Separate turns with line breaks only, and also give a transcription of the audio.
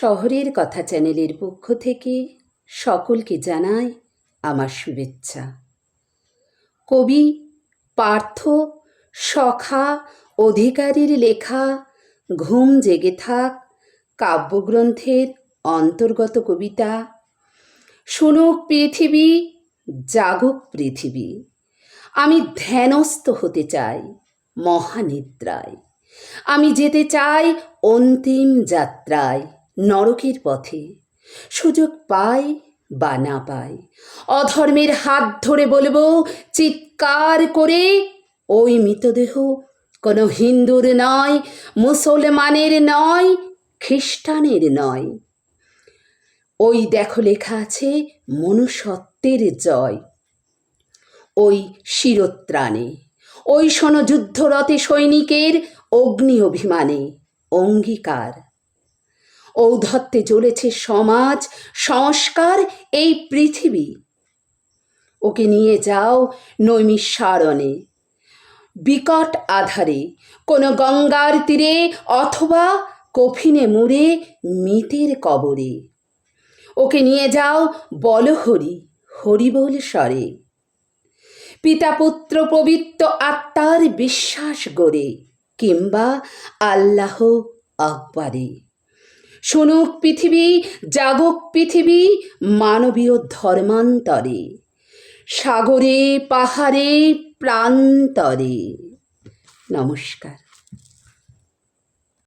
শহরের কথা চ্যানেলের পক্ষ থেকে সকলকে জানাই আমার শুভেচ্ছা। কবি, পার্থ, সখা, অধিকারীর লেখা, ঘুম জেগে থাক, কাব্যগ্রন্থের অন্তর্গত কবিতা। শুনুক পৃথিবী, জাগুক পৃথিবী। আমি ধ্যানস্থ হতে চাই মহানিদ্রায়। আমি যেতে চাই অন্তিম যাত্রায়। নরকের পথে। সুযোগ পাই বা না পাই। অধর্মের হাত ধরে বলব, চিৎকার করে, ওই মৃতদেহ কোনো হিন্দুর নয়, মুসলমানের নয়, খ্রিস্টানের নয়। ওই দেখো লেখা আছে, মনুষ্যত্বের জয়। ওই শিরোত্রাণে। ওই শোনো যুদ্ধরতে সৈনিকের অগ্নি অভিমানে। অঙ্গীকার। ঔদ্ধত্যে জ্বলেছে সমাজ, সংস্কার এই পৃথিবী। ওকে নিয়ে যাও নৈমিষারণে বিকট আধারে, কোনো গঙ্গার তীরে অথবা কফিনে মুড়ে মিতের কবরে। ওকে নিয়ে যাও বলহরি, হরিবোল স্বরে। পিতা পুত্র পবিত্র আত্মার বিশ্বাস গড়ে, কিংবা আল্লাহ আকবারে। শুনুক পৃথিবী জাগক পৃথিবী মানবীয় ধর্মান্তরে সাগরে পাহাড়ে প্রান্তরে। নমস্কার।